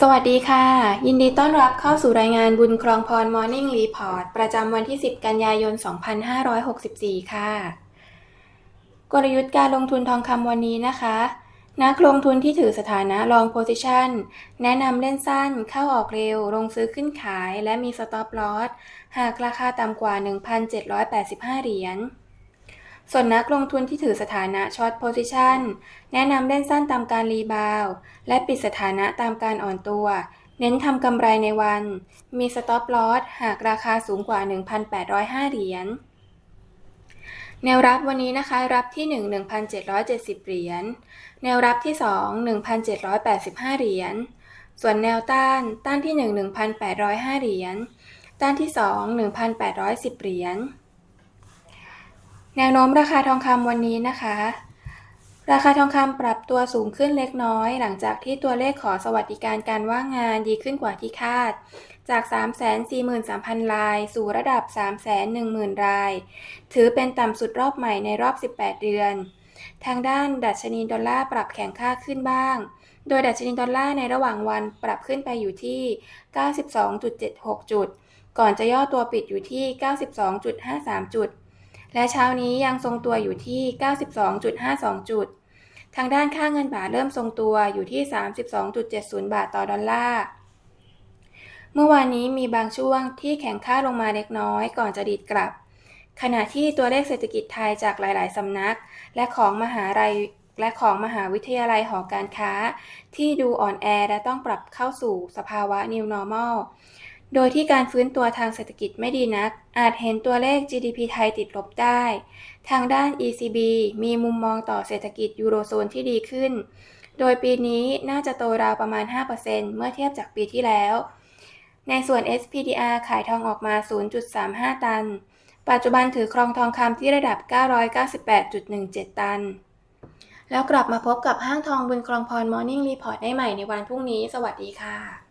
สวัสดีค่ะ ยินดีต้อนรับเข้าสู่รายงานบุญครองพร Morning Report ประจำวันที่ 10 กันยายน 2564 ค่ะ กลยุทธ์การลงทุนทองคำวันนี้นะคะ นักลงทุนที่ถือสถานะ long position แนะนำเล่นสั้น เข้าออกเร็ว ลงซื้อขึ้นขาย และมี stop loss หากราคาต่ำกว่า 1,785 เหรียญ ส่วนนักลงทุนที่ถือสถานะ short position แนะนำเล่นสั้นตามการรีบาวและปิดสถานะตามการอ่อนตัว เน้นทำกำไรในวัน มี stop loss หากราคาสูงกว่า 1,805 เหรียญแนวรับวันนี้นะคะ รับที่ 1 1,770 เหรียญ แนวรับที่ 2 1,785 เหรียญ ส่วนแนวต้าน ต้านที่ 1 1,805 เหรียญ ต้านที่ 2 1,810 เหรียญ แนวโน้มราคาทองคำวันนี้นะคะ ราคาทองคำปรับตัวสูงขึ้นเล็กน้อย หลังจากที่ตัวเลขขอสวัสดิการการว่างงานดีขึ้นกว่าที่คาด จาก 343,000 ราย สู่ระดับ 310,000 ราย ถือเป็นต่ำสุดรอบใหม่ในรอบ 18 เดือน ทางด้านดัชนีดอลลาร์ปรับแข็งค่าขึ้นบ้าง โดยดัชนีดอลลาร์ในระหว่างวันปรับขึ้นไปอยู่ที่ 92.76 จุด ก่อนจะย่อตัวปิดอยู่ที่ 92.53 จุด และเช้านี้ยังทรงตัวอยู่ที่ 92.52 จุด ทางด้านค่าเงินบาทเริ่มทรงตัวอยู่ที่ 32.70 บาทต่อดอลลาร์เมื่อวานนี้มีบางช่วงที่แข็งค่าลงมาเล็กน้อยก่อนจะดีดกลับ ขณะที่ตัวเลขเศรษฐกิจไทยจากหลาย ๆ สำนัก และของมหาลัยและของมหาวิทยาลัยหอการค้า ที่ดูอ่อนแอและต้องปรับเข้าสู่สภาวะ New Normal โดยที่การฟื้นตัวทางเศรษฐกิจไม่ดีนัก อาจเห็นตัวเลข GDP ไทยติดลบได้ ทางด้าน ECB มีมุมมองต่อเศรษฐกิจยูโรโซนที่ดีขึ้น โดยปีนี้น่าจะโตราวประมาณ 5%เมื่อเทียบจากปีที่แล้ว ในส่วน SPDR ขายทองออกมา 0.35 ตัน ปัจจุบันถือครองทองคำที่ระดับ 998.17 ตัน แล้วกลับมาพบกับห้างทองบุญครองพร Morning Report ได้ใหม่ในวันพรุ่งนี้ สวัสดีค่ะ